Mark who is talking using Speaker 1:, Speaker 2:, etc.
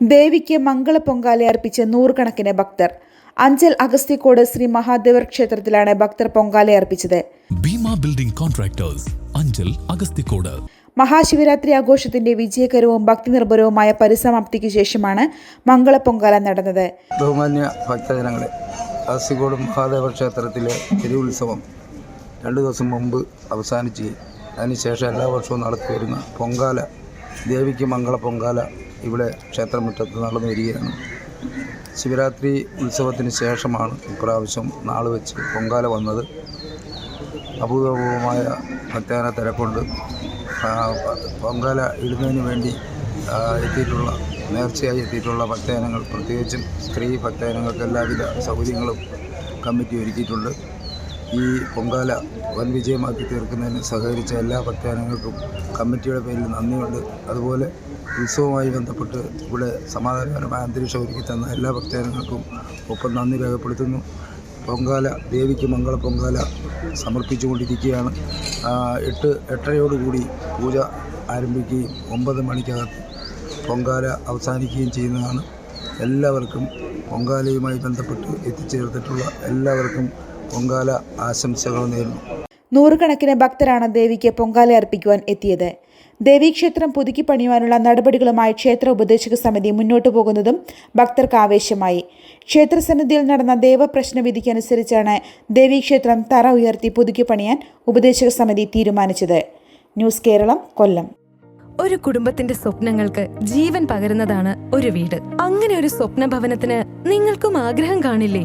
Speaker 1: ദേവിക്ക് മംഗള പൊങ്കാല അർപ്പിച്ച് നൂറുകണക്കിന് ഭക്തർ. അഞ്ചൽ അഗസ്ത്യക്കോട് ശ്രീ മഹാദേവർ ക്ഷേത്രത്തിലാണ് ഭക്തർ പൊങ്കാല അർപ്പിച്ചത്.
Speaker 2: ഭീമ ബിൽഡിംഗ് കോൺട്രാക്ടേഴ്സ് അഞ്ചൽ അഗസ്തിക്കോട്
Speaker 1: മഹാശിവരാത്രി ആഘോഷത്തിന്റെ വിജയകരവും ഭക്തി നിർഭരവുമായ പരിസമാപ്തിക്ക് ശേഷമാണ് മംഗള പൊങ്കാല നടന്നത്.
Speaker 3: ബഹുമാന്യ ഭക്തജനങ്ങളെ അഗസ്തിക്കോട് മഹാദേവ ക്ഷേത്രത്തിലെ തിരുവുത്സവം രണ്ട് ദിവസം മുമ്പ് അവസാനിച്ച് അതിനുശേഷം എല്ലാ വർഷവും നടത്തി വരുന്ന പൊങ്കാല ദേവിക്ക് മംഗള പൊങ്കാല ഇവിടെ ക്ഷേത്രമുറ്റത്ത് നടന്നു വരികയാണ്. ശിവരാത്രി ഉത്സവത്തിന് ശേഷമാണ് ഇപ്രാവശ്യം നാൾ വെച്ച് പൊങ്കാല വന്നത്. അഭൂതപൂർവമായ ഭക്തജന തിരക്കൊണ്ട്. പൊങ്കാല ഇടുന്നതിന് വേണ്ടി എത്തിയിട്ടുള്ള നേർച്ചയായി എത്തിയിട്ടുള്ള ഭക്തജനങ്ങൾ പ്രത്യേകിച്ചും സ്ത്രീ ഭക്തജനങ്ങൾക്ക് എല്ലാവിധ സൗകര്യങ്ങളും കമ്മിറ്റി ഒരുക്കിയിട്ടുണ്ട്. ഈ പൊങ്കാല വൻ വിജയമാക്കി തീർക്കുന്നതിന് സഹകരിച്ച എല്ലാ ഭക്തജനങ്ങൾക്കും കമ്മിറ്റിയുടെ പേരിൽ നന്ദിയുണ്ട്. അതുപോലെ ഉത്സവവുമായി ബന്ധപ്പെട്ട് ഇവിടെ സമാധാനപരമായ അന്തരീക്ഷം ഒരുക്കി തന്ന എല്ലാ ഭക്തജനങ്ങൾക്കും ഒപ്പം നന്ദി രേഖപ്പെടുത്തുന്നു. പൊങ്കാല ദേവിക്ക് മംഗള പൊങ്കാല സമർപ്പിച്ചുകൊണ്ടിരിക്കുകയാണ്. എട്ട് എട്ടരയോടുകൂടി പൂജ ആരംഭിക്കുകയും ഒമ്പത് മണിക്കകത്ത് പൊങ്കാല അവസാനിക്കുകയും ചെയ്യുന്നതാണ്. എല്ലാവർക്കും പൊങ്കാലയുമായി ബന്ധപ്പെട്ട് എത്തിച്ചേർത്തിട്ടുള്ള എല്ലാവർക്കും പൊങ്കാല ആശംസകൾ നേരുന്നു.
Speaker 1: നൂറുകണക്കിന് ഭക്തരാണ് ദേവിക്ക് പൊങ്കാല അർപ്പിക്കുവാൻ എത്തിയത്. ദേവീക്ഷേത്രം പുതുക്കി പണിയുവാനുള്ള നടപടികളുമായി ക്ഷേത്ര ഉപദേശക സമിതി മുന്നോട്ടു പോകുന്നതും ഭക്തർക്ക് ആവേശമായി. ക്ഷേത്രസന്നിധിയിൽ നടന്ന ദേവപ്രശ്ന വിധിക്കനുസരിച്ചാണ് ദേവീക്ഷേത്രം തറ ഉയർത്തി പുതുക്കി പണിയാൻ ഉപദേശക സമിതി തീരുമാനിച്ചത്. ന്യൂസ് കേരളം കൊല്ലം.
Speaker 4: ഒരു കുടുംബത്തിന്റെ സ്വപ്നങ്ങൾക്ക് ജീവൻ പകരുന്നതാണ് ഒരു വീട്. അങ്ങനെ ഒരു സ്വപ്ന ഭവനത്തിന് നിങ്ങൾക്കും ആഗ്രഹം കാണില്ലേ?